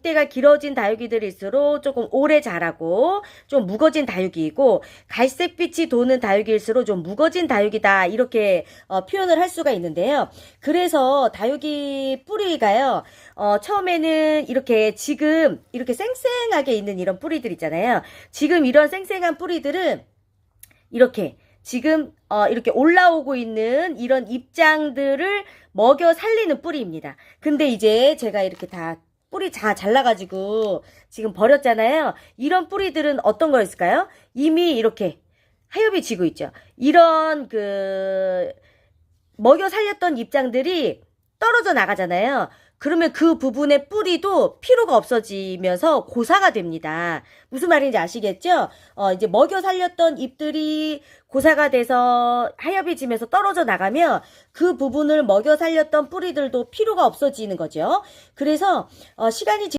목대가 길어진 다육이들일수록 조금 오래 자라고 좀 무거진 다육이이고 갈색빛이 도는 다육이일수록 좀 무거진 다육이다 이렇게 어, 표현을 할 수가 있는데요. 그래서 다육이 뿌리가요. 어, 처음에는 이렇게 지금 이렇게 쌩쌩하게 있는 이런 뿌리들 있잖아요. 지금 이런 쌩쌩한 뿌리들은 이렇게 지금 어, 이렇게 올라오고 있는 이런 입장들을 먹여 살리는 뿌리입니다. 근데 이제 제가 이렇게 다 뿌리 다 잘라가지고 지금 버렸잖아요. 이런 뿌리들은 어떤 거였을까요? 이미 이렇게 하엽이 지고 있죠. 이런 그 먹여 살렸던 입장들이 떨어져 나가잖아요. 그러면 그 부분의 뿌리도 필요가 없어지면서 고사가 됩니다. 무슨 말인지 아시겠죠? 어, 이제 먹여 살렸던 잎들이 고사가 돼서 하엽이 지면서 떨어져 나가면 그 부분을 먹여 살렸던 뿌리들도 필요가 없어지는 거죠. 그래서 어, 시간이 지